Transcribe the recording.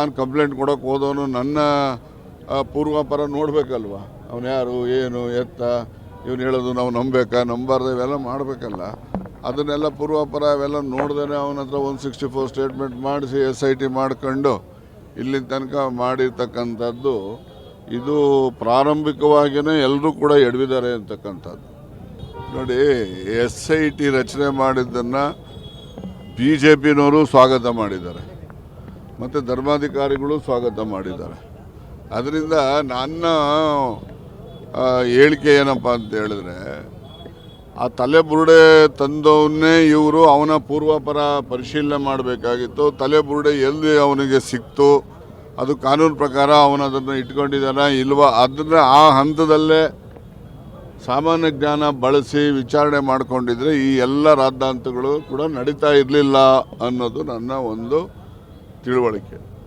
ನಾನು ಕಂಪ್ಲೇಂಟ್ ಕೊಡೋಕೆ ಹೋದವನು ನನ್ನ ಪೂರ್ವಾಪರ ನೋಡಬೇಕಲ್ವ? ಅವನು ಯಾರು, ಏನು, ಎತ್ತ, ಇವನು ಹೇಳೋದು ನಾವು ನಂಬೇಕಾ? ನಂಬಾರ್ದು ಇವೆಲ್ಲ ಮಾಡಬೇಕಲ್ಲ. ಅದನ್ನೆಲ್ಲ ಪೂರ್ವಾಪರ ಅವೆಲ್ಲ ನೋಡ್ದೇ ಅವನ ಹತ್ರ ಒನ್ ಸಿಕ್ಸ್ಟಿ ಫೋರ್ ಸ್ಟೇಟ್ಮೆಂಟ್ ಮಾಡಿಸಿ ಎಸ್ ಐ ಟಿ ಮಾಡ್ಕೊಂಡು ಇಲ್ಲಿನ ತನಕ ಮಾಡಿರ್ತಕ್ಕಂಥದ್ದು, ಇದು ಪ್ರಾರಂಭಿಕವಾಗಿಯೇ ಎಲ್ಲರೂ ಕೂಡ ಎಡವಿದ್ದಾರೆ ಅಂತಕ್ಕಂಥದ್ದು. ನೋಡಿ ಎಸ್ ಐ ಟಿ ರಚನೆ ಮಾಡಿದ್ದನ್ನು ಬಿ ಜೆ ಪಿನವರು ಸ್ವಾಗತ ಮಾಡಿದ್ದಾರೆ. ಮತ್ತು ಧರ್ಮಾಧಿಕಾರಿಗಳು ಸ್ವಾಗತ ಮಾಡಿದ್ದಾರೆ. ಅದರಿಂದ ನನ್ನ ಹೇಳಿಕೆ ಏನಪ್ಪ ಅಂತ ಹೇಳಿದ್ರೆ, ಆ ತಲೆಬುರುಡೆ ತಂದವನ್ನೇ ಇವರು ಅವನ ಪೂರ್ವಾಪರ ಪರಿಶೀಲನೆ ಮಾಡಬೇಕಾಗಿತ್ತು. ತಲೆಬುರುಡೆ ಎಲ್ಲಿ ಅವನಿಗೆ ಸಿಕ್ತು, ಅದು ಕಾನೂನು ಪ್ರಕಾರ ಅವನು ಅದನ್ನು ಇಟ್ಕೊಂಡಿದ್ದಾನ ಇಲ್ವಾ, ಅದನ್ನ ಆ ಹಂತದಲ್ಲೇ ಸಾಮಾನ್ಯ ಜ್ಞಾನ ಬಳಸಿ ವಿಚಾರಣೆ ಮಾಡಿಕೊಂಡಿದ್ರೆ ಈ ಎಲ್ಲ ರಾದ್ದಾಂತಗಳು ಕೂಡ ನಡೀತಾ ಇರಲಿಲ್ಲ ಅನ್ನೋದು ನನ್ನ ಒಂದು ടെസ്റ്റുകൾ